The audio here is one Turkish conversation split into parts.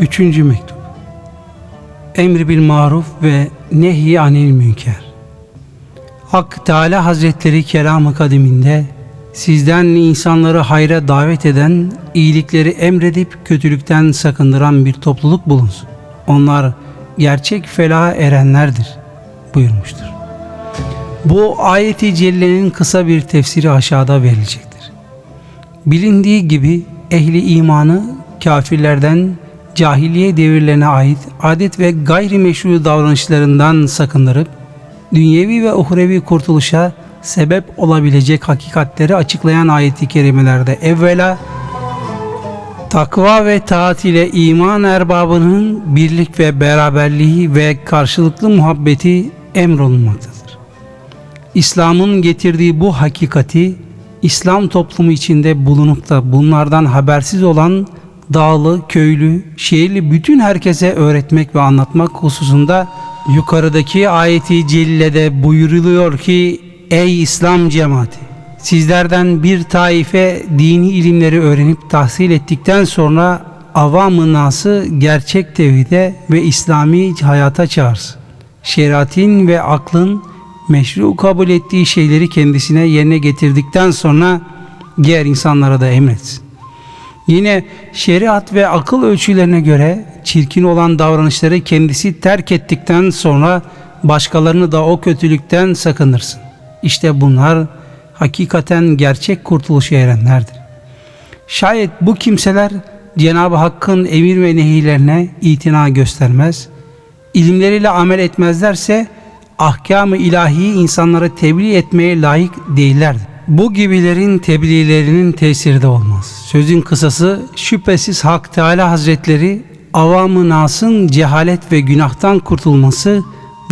Üçüncü mektup. Emri bil maruf ve nehy anil münker. Hak Teala Hazretleri kelamı kadiminde sizden insanları hayra davet eden, iyilikleri emredip kötülükten sakındıran bir topluluk bulunsun. Onlar gerçek felaha erenlerdir buyurmuştur. Bu ayeti cellenin kısa bir tefsiri aşağıda verilecektir. Bilindiği gibi ehli imanı kafirlerden cahiliye devirlerine ait adet ve gayrimeşru davranışlarından sakındırıp dünyevi ve uhrevi kurtuluşa sebep olabilecek hakikatleri açıklayan ayeti kerimelerde evvela takva ve taat ile iman erbabının birlik ve beraberliği ve karşılıklı muhabbeti emrolunmaktadır. İslam'ın getirdiği bu hakikati İslam toplumu içinde bulunup da bunlardan habersiz olan dağlı, köylü, şehirli bütün herkese öğretmek ve anlatmak hususunda yukarıdaki ayeti cellede buyuruluyor ki Ey İslam cemaati! Sizlerden bir taife dini ilimleri öğrenip tahsil ettikten sonra avam-ı nası gerçek tevhide ve İslami hayata çağırsın. Şeriatin ve aklın meşru kabul ettiği şeyleri kendisine yerine getirdikten sonra diğer insanlara da emretsin. Yine şeriat ve akıl ölçülerine göre çirkin olan davranışları kendisi terk ettikten sonra başkalarını da o kötülükten sakınırsın. İşte bunlar hakikaten gerçek kurtuluşa erenlerdir. Şayet bu kimseler Cenab-ı Hakk'ın emir ve nehirlerine itina göstermez, ilimleriyle amel etmezlerse ahkam-ı ilahiyi insanlara tebliğ etmeye layık değillerdir. Bu gibilerin tebliğlerinin tesiri de olmaz. Sözün kısası şüphesiz Hak Teala Hazretleri avamı nasın cehalet ve günahtan kurtulması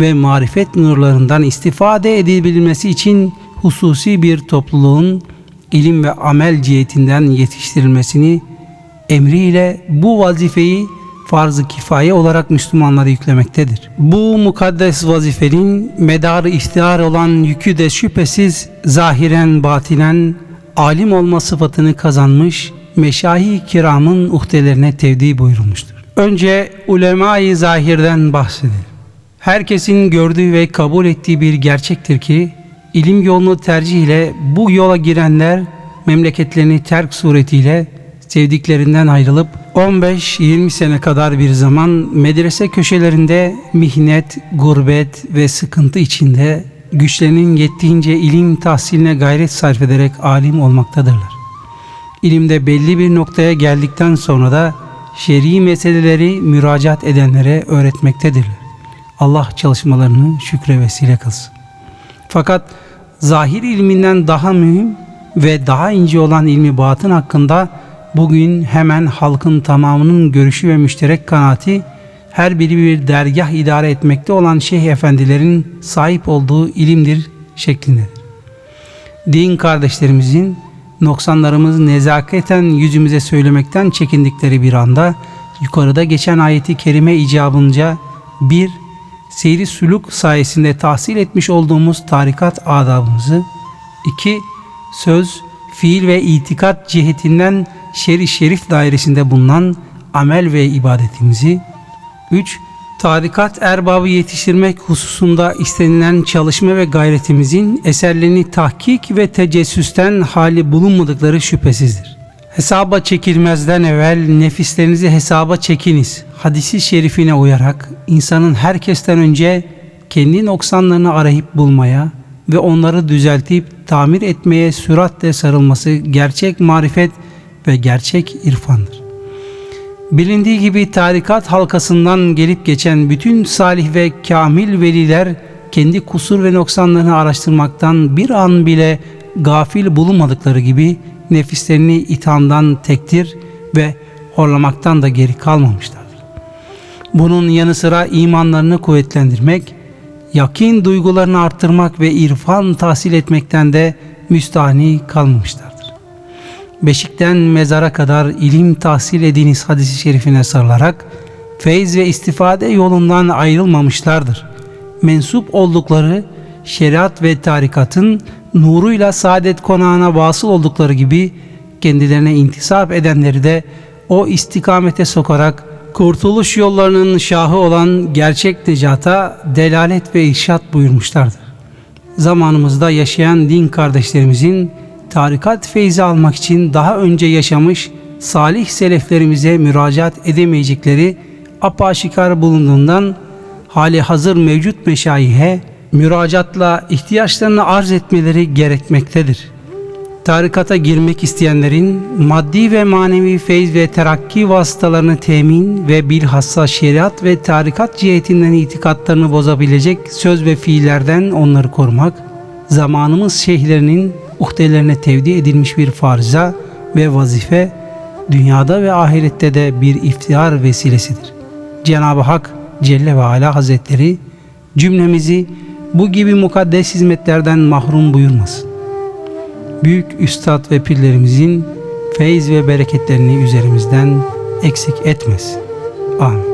ve marifet nurlarından istifade edilebilmesi için hususi bir topluluğun ilim ve amel cihetinden yetiştirilmesini emriyle bu vazifeyi farz-ı kifaye olarak Müslümanlara yüklemektedir. Bu mukaddes vazifenin medarı ihtiyar olan yükü de şüphesiz zahiren batinen alim olma sıfatını kazanmış meşahi kiramın uhdelerine tevdi buyurulmuştur. Önce ulema-i zahirden bahsedelim. Herkesin gördüğü ve kabul ettiği bir gerçektir ki ilim yolunu tercih ile bu yola girenler memleketlerini terk suretiyle sevdiklerinden ayrılıp 15-20 sene kadar bir zaman medrese köşelerinde mihnet, gurbet ve sıkıntı içinde güçlerinin yettiğince ilim tahsiline gayret sarf ederek alim olmaktadırlar. İlimde belli bir noktaya geldikten sonra da şer'i meseleleri müracaat edenlere öğretmektedirler. Allah çalışmalarını şükre vesile kılsın. Fakat zahir ilminden daha mühim ve daha ince olan ilmi batın hakkında bugün hemen halkın tamamının görüşü ve müşterek kanaati her biri bir dergah idare etmekte olan şeyh efendilerin sahip olduğu ilimdir şeklindedir. Din kardeşlerimizin noksanlarımız nezaketen yüzümüze söylemekten çekindikleri bir anda yukarıda geçen ayeti kerime icabınca bir seyri suluk sayesinde tahsil etmiş olduğumuz tarikat adabımızı, iki söz, fiil ve itikat cihetinden şer-i şerif dairesinde bulunan amel ve ibadetimizi, üç tarikat erbabı yetiştirmek hususunda istenilen çalışma ve gayretimizin eserlerini tahkik ve tecessüsten hali bulunmadıkları şüphesizdir. Hesaba çekilmezden evvel nefislerinizi hesaba çekiniz. Hadisi şerifine uyarak insanın herkesten önce kendi noksanlarını arayıp bulmaya ve onları düzeltip tamir etmeye süratle sarılması gerçek marifet ve gerçek irfandır. Bilindiği gibi tarikat halkasından gelip geçen bütün salih ve kamil veliler kendi kusur ve noksanlarını araştırmaktan bir an bile gafil bulunmadıkları gibi nefislerini ithamdan tektir ve horlamaktan da geri kalmamışlardır. Bunun yanı sıra imanlarını kuvvetlendirmek, yakin duygularını arttırmak ve irfan tahsil etmekten de müstahni kalmamışlardır. Beşikten mezara kadar ilim tahsil ediniz hadisi şerifine sarılarak feyz ve istifade yolundan ayrılmamışlardır. Mensup oldukları şeriat ve tarikatın nuruyla saadet konağına vasıl oldukları gibi kendilerine intisap edenleri de o istikamete sokarak kurtuluş yollarının şahı olan gerçek necata delalet ve irşat buyurmuşlardır. Zamanımızda yaşayan din kardeşlerimizin tarikat feyzi almak için daha önce yaşamış salih seleflerimize müracaat edemeyecekleri apaşikar bulunduğundan hali hazır mevcut meşayihe müracaatla ihtiyaçlarını arz etmeleri gerekmektedir. Tarikata girmek isteyenlerin maddi ve manevi feyz ve terakki vasıtalarını temin ve bilhassa şeriat ve tarikat cihetinden itikatlarını bozabilecek söz ve fiillerden onları korumak, zamanımız şeyhlerinin uhdelerine tevdi edilmiş bir farza ve vazife, dünyada ve ahirette de bir iftihar vesilesidir. Cenab-ı Hak Celle ve Ala Hazretleri cümlemizi bu gibi mukaddes hizmetlerden mahrum buyurmasın büyük üstad ve pirlerimizin feyz ve bereketlerini üzerimizden eksik etmesin. Amin.